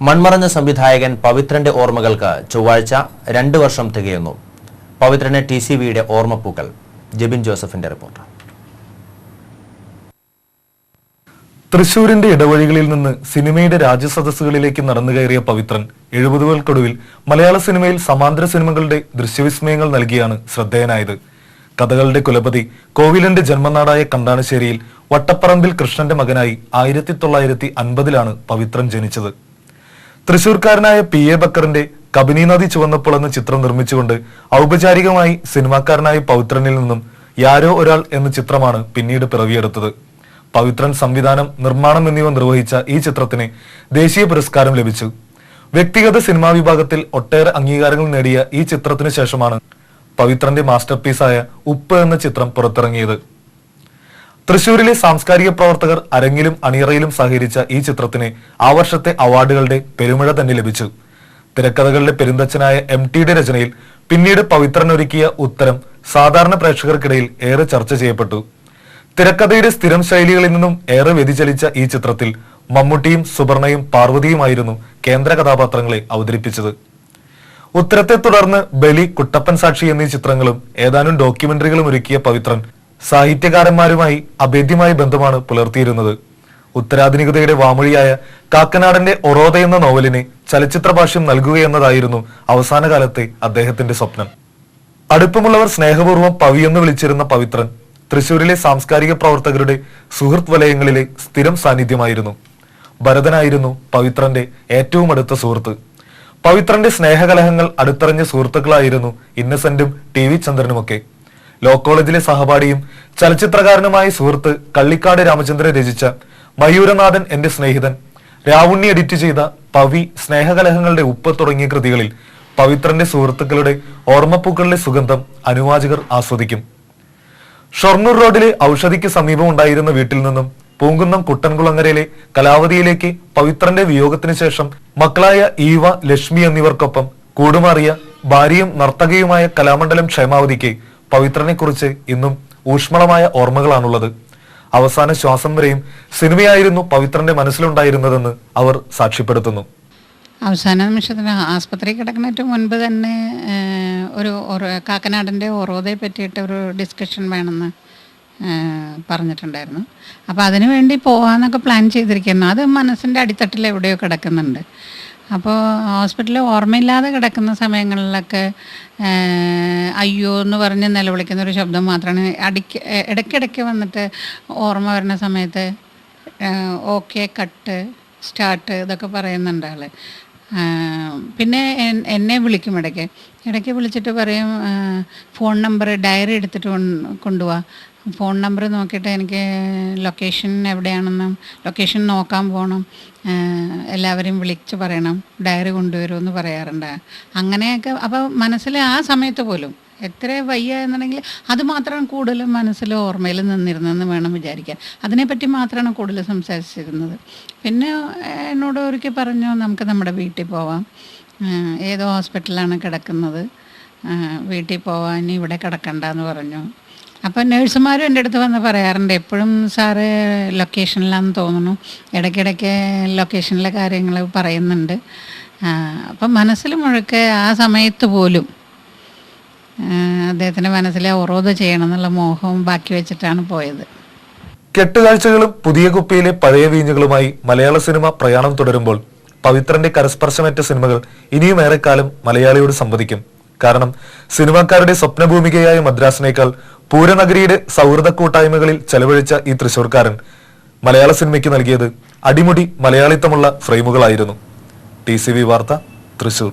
മൺമറഞ്ഞ സംവിധായകൻ പവിത്രന്റെ ഓർമ്മകൾക്ക് ചൊവ്വാഴ്ച രണ്ട് വർഷം തികയുന്നു. പവിത്രന് ടി സി വിയുടെ ഓർമ്മപ്പൂക്കൾ. ജെബിൻ ജോസഫിന്റെ റിപ്പോർട്ട്. തൃശൂരിന്റെ ഇടവഴികളിൽ നിന്ന് സിനിമയുടെ രാജ്യസദസ്സുകളിലേക്ക് നടന്നു കയറിയ പവിത്രൻ എഴുപതുകൾക്കൊടുവിൽ മലയാള സിനിമയിൽ സമാന്തര സിനിമകളുടെ ദൃശ്യവിസ്മയങ്ങൾ നൽകിയാണ് ശ്രദ്ധേയനായത്. കഥകളുടെ കുലപതി കോവിലന്റെ ജന്മനാടായ കണ്ടാണശ്ശേരിയിൽ വട്ടപ്പറമ്പിൽ കൃഷ്ണന്റെ മകനായി ആയിരത്തി തൊള്ളായിരത്തി അൻപതിലാണ് പവിത്രൻ ജനിച്ചത്. തൃശൂർക്കാരനായ പി എ ബക്കറിന്റെ കബനി നദി ചുവന്നപ്പോൾ എന്ന ചിത്രം നിർമ്മിച്ചുകൊണ്ട് ഔപചാരികമായി സിനിമാക്കാരനായ പൗത്രനിൽ നിന്നും യാരോ ഒരാൾ എന്ന ചിത്രമാണ് പിന്നീട് പിറവിയെടുത്തത്. പവിത്രൻ സംവിധാനം നിർമ്മാണം എന്നിവ നിർവഹിച്ച ഈ ചിത്രത്തിന് ദേശീയ പുരസ്കാരം ലഭിച്ചു. വ്യക്തിഗത സിനിമാ വിഭാഗത്തിൽ ഒട്ടേറെ അംഗീകാരങ്ങൾ നേടിയ ഈ ചിത്രത്തിന് ശേഷമാണ് പവിത്രന്റെ മാസ്റ്റർപീസായ ഉപ്പ് എന്ന ചിത്രം പുറത്തിറങ്ങിയത്. തൃശൂരിലെ സാംസ്കാരിക പ്രവർത്തകർ അരങ്ങിലും അണിയറയിലും സഹകരിച്ച ഈ ചിത്രത്തിന് ആ വർഷത്തെ അവാർഡുകളുടെ പെരുമഴ തന്നെ ലഭിച്ചു. തിരക്കഥകളുടെ പെരുന്തച്ഛനായ എം ടിയുടെ രചനയിൽ പിന്നീട് പവിത്രൻ ഒരുക്കിയ ഉത്തരം സാധാരണ പ്രേക്ഷകർക്കിടയിൽ ഏറെ ചർച്ച ചെയ്യപ്പെട്ടു. തിരക്കഥയുടെ സ്ഥിരം ശൈലികളിൽ നിന്നും ഏറെ വ്യതിചലിച്ച ഈ ചിത്രത്തിൽ മമ്മൂട്ടിയും സുവർണയും പാർവതിയുമായിരുന്നു കേന്ദ്ര കഥാപാത്രങ്ങളെ അവതരിപ്പിച്ചത്. ഉത്തരത്തെ തുടർന്ന് ബലി കുട്ടപ്പൻ സാക്ഷി എന്നീ ചിത്രങ്ങളും ഏതാനും ഡോക്യുമെന്ററികളും ഒരുക്കിയ പവിത്രൻ സാഹിത്യകാരന്മാരുമായി അഭേദ്യമായ ബന്ധമാണ് പുലർത്തിയിരുന്നത്. ഉത്തരാധുനികതയുടെ വാമൊഴിയായ കാക്കനാടന്റെ ഒറോത എന്ന നോവലിന് ചലച്ചിത്ര ഭാഷ്യം നൽകുകയെന്നതായിരുന്നു അവസാന കാലത്തെ അദ്ദേഹത്തിന്റെ സ്വപ്നം. അടുപ്പമുള്ളവർ സ്നേഹപൂർവം പവിയെന്ന് വിളിച്ചിരുന്ന പവിത്രൻ തൃശൂരിലെ സാംസ്കാരിക പ്രവർത്തകരുടെ സുഹൃത്ത് വലയങ്ങളിലെ സ്ഥിരം സാന്നിധ്യമായിരുന്നു. ഭരതനായിരുന്നു പവിത്രന്റെ ഏറ്റവും അടുത്ത സുഹൃത്ത്. പവിത്രന്റെ സ്നേഹകലഹങ്ങൾ അടുത്തറിഞ്ഞ സുഹൃത്തുക്കളായിരുന്നു ഇന്നസെന്റും ടി വി ചന്ദ്രനുമൊക്കെ. ലോ കോളേജിലെ സഹപാഠിയും ചലച്ചിത്രകാരനുമായ സുഹൃത്ത് കള്ളിക്കാട് രാമചന്ദ്രൻ രചിച്ച മയൂരനാഥൻ എന്റെ സ്നേഹിതൻ. രാവുണ്ണി എഡിറ്റ് ചെയ്ത പവി സ്നേഹകലഹങ്ങളുടെ ഉപ്പ് തുടങ്ങിയ കൃതികളിൽ പവിത്രന്റെ സുഹൃത്തുക്കളുടെ ഓർമ്മപ്പൂക്കളിലെ സുഗന്ധം അനുവാചകർ ആസ്വദിക്കും. ഷൊർണൂർ റോഡിലെ ഔഷധിക്ക് സമീപം ഉണ്ടായിരുന്ന വീട്ടിൽ നിന്നും പൂങ്കുന്നം കുട്ടൻകുളങ്ങരയിലെ കലാവതിയിലേക്ക് പവിത്രന്റെ വിയോഗത്തിന് ശേഷം മക്കളായ ഈവ ലക്ഷ്മി എന്നിവർക്കൊപ്പം കൂടുമാറിയ ഭാര്യയും നർത്തകയുമായ കലാമണ്ഡലം ക്ഷേമാവതിക്ക് പവിത്രനെ കുറിച്ച് ഇന്നും ഊഷ്മളമായ ഓർമ്മകളാണുള്ളത്. അവസാന ശ്വാസം വരെയും സിനിമയായിരുന്നു പവിത്രന്റെ മനസ്സിലുണ്ടായിരുന്നതെന്ന് അവർ സാക്ഷ്യപ്പെടുത്തുന്നു. അവസാന നിമിഷത്തിന് ആസ്പത്രി കിടക്കുന്നതിന് മുൻപ് തന്നെ ഒരു കാക്കനാടിന്റെ ഓർവതയെ പറ്റിയിട്ട് ഒരു ഡിസ്കഷൻ വേണമെന്ന് പറഞ്ഞിട്ടുണ്ടായിരുന്നു. അപ്പോൾ അതിനു വേണ്ടി പോകാമെന്നൊക്കെ പ്ലാൻ ചെയ്തിരിക്കുന്നു. അത് മനസ്സിന്റെ അടിത്തട്ടിൽ എവിടെയോ കിടക്കുന്നുണ്ട്. അപ്പോൾ ഹോസ്പിറ്റലിൽ ഓർമ്മയില്ലാതെ കിടക്കുന്ന സമയങ്ങളിലൊക്കെ അയ്യോ എന്ന് പറഞ്ഞ് നിലവിളിക്കുന്ന ഒരു ശബ്ദം മാത്രമാണ്. അടിക്ക് ഇടയ്ക്കിടയ്ക്ക് വന്നിട്ട് ഓർമ്മ വരുന്ന സമയത്ത് ഓക്കെ കട്ട് സ്റ്റാർട്ട് ഇതൊക്കെ പറയുന്നുണ്ട് ആൾ പിന്നെ എന്നെ വിളിക്കും ഇടയ്ക്ക്. ഇടയ്ക്ക് വിളിച്ചിട്ട് പറയും ഫോൺ നമ്പർ ഡയറി എടുത്തിട്ട് കൊണ്ട് കൊണ്ടുപോവാ ഫോൺ നമ്പർ നോക്കിയിട്ട് എനിക്ക് ലൊക്കേഷൻ എവിടെയാണെന്നും ലൊക്കേഷൻ നോക്കാൻ പോകണം. എല്ലാവരെയും വിളിച്ച് പറയണം. ഡയറി കൊണ്ടുവരുമെന്ന് പറയാറുണ്ട്. അങ്ങനെയൊക്കെ അപ്പോൾ മനസ്സിൽ ആ സമയത്ത് പോലും എത്ര വയ്യ എന്നുണ്ടെങ്കിൽ അത് മാത്രമാണ് കൂടുതലും മനസ്സിൽ ഓർമ്മയിൽ നിന്നിരുന്നതെന്ന് വേണം വിചാരിക്കാൻ. അതിനെപ്പറ്റി മാത്രമാണ് കൂടുതൽ സംസാരിച്ചിരുന്നത്. പിന്നെ എന്നോട് ഒരിക്കൽ പറഞ്ഞു നമുക്ക് നമ്മുടെ വീട്ടിൽ പോവാം. ഏതോ ഹോസ്പിറ്റലാണ് കിടക്കുന്നത്. വീട്ടിൽ പോവാൻ ഇവിടെ കിടക്കണ്ടെന്ന് പറഞ്ഞു. അപ്പോൾ നേഴ്സുമാരും എന്റെ അടുത്ത് വന്ന് പറയാറുണ്ട്. എപ്പോഴും സാറ് ലൊക്കേഷനിലാണെന്ന് തോന്നുന്നു. ഇടയ്ക്കിടയ്ക്ക് ലൊക്കേഷനിലെ കാര്യങ്ങൾ പറയുന്നുണ്ട്. അപ്പം മനസ്സിൽ മുഴുക്കെ ആ സമയത്ത് പോലും അദ്ദേഹത്തിന്റെ മനസ്സിലെ ഒറോധ ചെയ്യണം എന്നുള്ള മോഹവും ബാക്കി വെച്ചിട്ടാണ് പോയത്. കെട്ടുകാഴ്ചകളും പുതിയ കുപ്പിയിലെ പഴയ വീഞ്ഞുകളുമായി മലയാള സിനിമ പ്രയാണം തുടരുമ്പോൾ പവിത്രന്റെ കരസ്പർശമേറ്റ സിനിമകൾ ഇനിയും ഏറെക്കാലം മലയാളിയോട് സംവദിക്കും. കാരണം സിനിമാക്കാരുടെ സ്വപ്നഭൂമികയായ മദ്രാസിനേക്കാൾ പൂരനഗരിയുടെ സൗഹൃദ കൂട്ടായ്മകളിൽ ചെലവഴിച്ച ഈ തൃശൂർക്കാരൻ മലയാള സിനിമയ്ക്ക് നൽകിയത് അടിമുടി മലയാളിത്തമുള്ള ഫ്രെയിമുകളായിരുന്നു. ടി സി വി വാർത്ത തൃശൂർ.